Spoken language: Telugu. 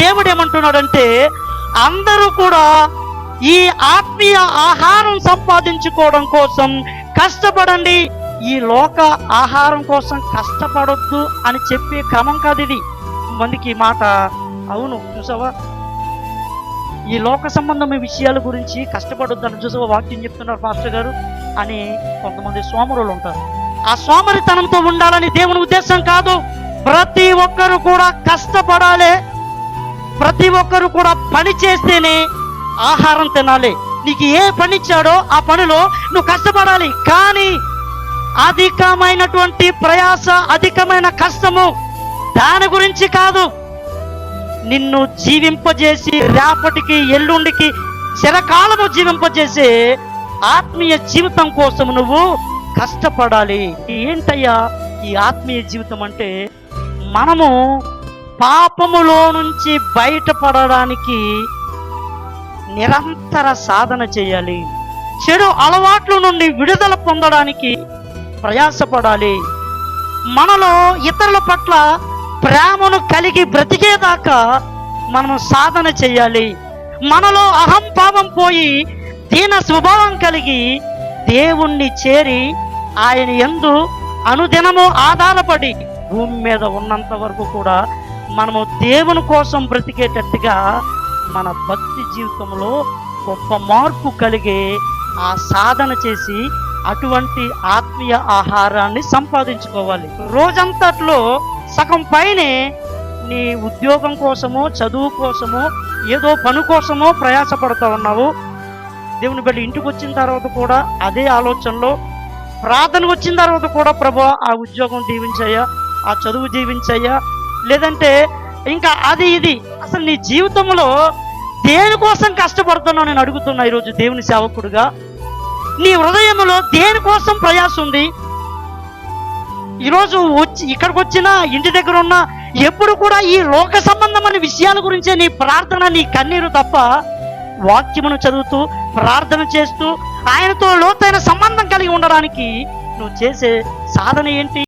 దేవుడు ఏమంటున్నాడంటే అందరూ కూడా ఈ ఆత్మీయ ఆహారం సంపాదించుకోవడం కోసం కష్టపడండి. ఈ లోక ఆహారం కోసం కష్టపడొద్దు అని చెప్పే క్రమం కాదు ఇది. మందికి మాట అవును చూసావా? ఈ లోక సంబంధమైన విషయాల గురించి కష్టపడొద్దని చూసావా వాక్యం చెప్తున్నారు పాస్టర్ గారు? అని కొంతమంది సోమరులు ఉంటారు. ఆ సోమరితనంతో ఉండాలని దేవుని ఉద్దేశం కాదు. ప్రతి ఒక్కరు కూడా కష్టపడాలి. ప్రతి ఒక్కరు కూడా పని చేస్తేనే ఆహారం తినాలి. నీకు ఏ పని ఇచ్చాడో ఆ పనిలో నువ్వు కష్టపడాలి. కానీ అధికమైనటువంటి ప్రయాస అధికమైన కష్టము దాని గురించి కాదు. నిన్ను జీవింపజేసి రేపటికి ఎల్లుండికి చిరకాలము జీవింపజేసే ఆత్మీయ జీవితం కోసం నువ్వు కష్టపడాలి. ఏంటయ్యా ఈ ఆత్మీయ జీవితం అంటే మనము పాపములో నుంచి బయటపడడానికి నిరంతర సాధన చేయాలి. చెడు అలవాట్ల నుండి విడుదల పొందడానికి ప్రయాసపడాలి. మనలో ఇతరుల పట్ల ప్రేమను కలిగి బ్రతికేదాకా మనం సాధన చేయాలి. మనలో అహంభావం పోయి దీన స్వభావం కలిగి దేవుణ్ణి చేరి ఆయన ఎందు అనుదినము ఆధారపడి భూమి మీద ఉన్నంత వరకు కూడా మనము దేవుని కోసం బ్రతికేటట్టుగా మన భక్తి జీవితంలో గొప్ప మార్పు కలిగే ఆ సాధన చేసి అటువంటి ఆత్మీయ ఆహారాన్ని సంపాదించుకోవాలి. రోజంతట్లో సగం పైనే నీ ఉద్యోగం కోసమో చదువు కోసమో ఏదో పని కోసమో ప్రయాసపడుతూ ఉన్నావు. దేవుని బిడ్డ ఇంటికి వచ్చిన తర్వాత కూడా అదే ఆలోచనలో ప్రార్థనకు వచ్చిన తర్వాత కూడా ప్రభు ఆ ఉద్యోగం దీవించయ్యా ఆ చదువు దీవించయ్యా లేదంటే ఇంకా అది ఇది. అసలు నీ జీవితంలో దేనికోసం కష్టపడుతున్నావు నేను అడుగుతున్నా ఈరోజు దేవుని సేవకుడుగా? నీ హృదయంలో దేనికోసం ప్రయాస ఉంది? ఈరోజు వచ్చి ఇక్కడికి వచ్చినా ఇంటి దగ్గర ఉన్నా ఎప్పుడు కూడా ఈ లోక సంబంధమైన విషయాల గురించే నీ ప్రార్థన నీ కన్నీరు తప్ప వాక్యమును చదువుతూ ప్రార్థన చేస్తూ ఆయనతో లోతైన సంబంధం కలిగి ఉండడానికి నువ్వు చేసే సాధన ఏంటి?